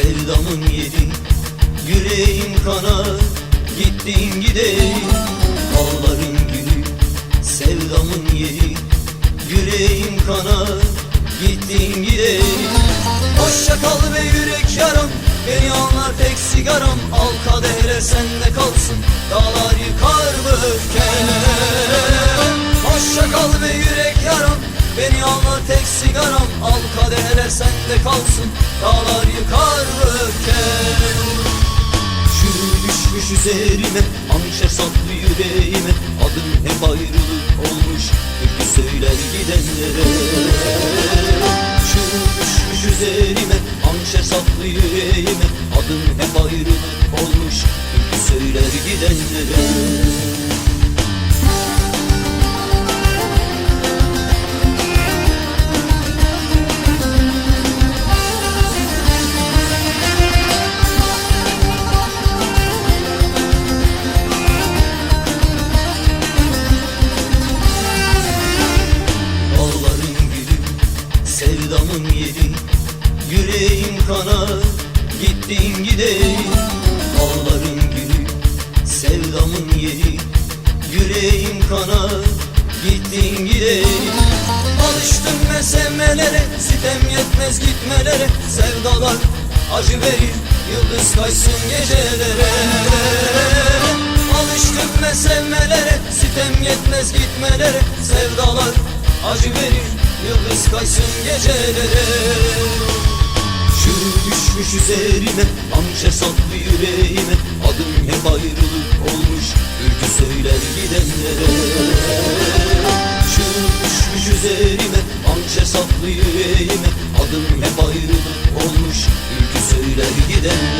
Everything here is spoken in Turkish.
Sevdamın yeri Yüreğim kanar Gittin gideyim Ağların gülü Sevdamın yeri Yüreğim kanar Gittin gideyim Hoşça kal be yürek yaram Beni anlar tek sigaram. Al kadehre sende kalsın Dağlar yıkar öfken Hoşça kal be yürek yaram Beni anlar tek sigaram. Al kadehler sende kalsın Dağlar üzerime Hançer saplı yüreğime Adım hep ayrılık olmuş Türkü söyler gidenlere sevdamın yeri Yüreğim kanar, gittin gideyim Ağların gülü, sevdamın yeri Yüreğim kanar, gittin gideyim Alıştım ben sevmelere, sitem yetmez gitmelere. Sevdalar acı verir, yıldız kaysın gecelere. Alıştım ben sevmelere Sitem yetmez gitmelere. Sevdalar acı verir Kaysın gecelere Şu düşmüş üzerime Hançer saplı yüreğime. Adım hep ayrılık olmuş Ürkü söyler gidenlere. Şu düşmüş üzerime Hançer saplı yüreğime. Adım hep ayrılık olmuş Ürkü söyler gidenlere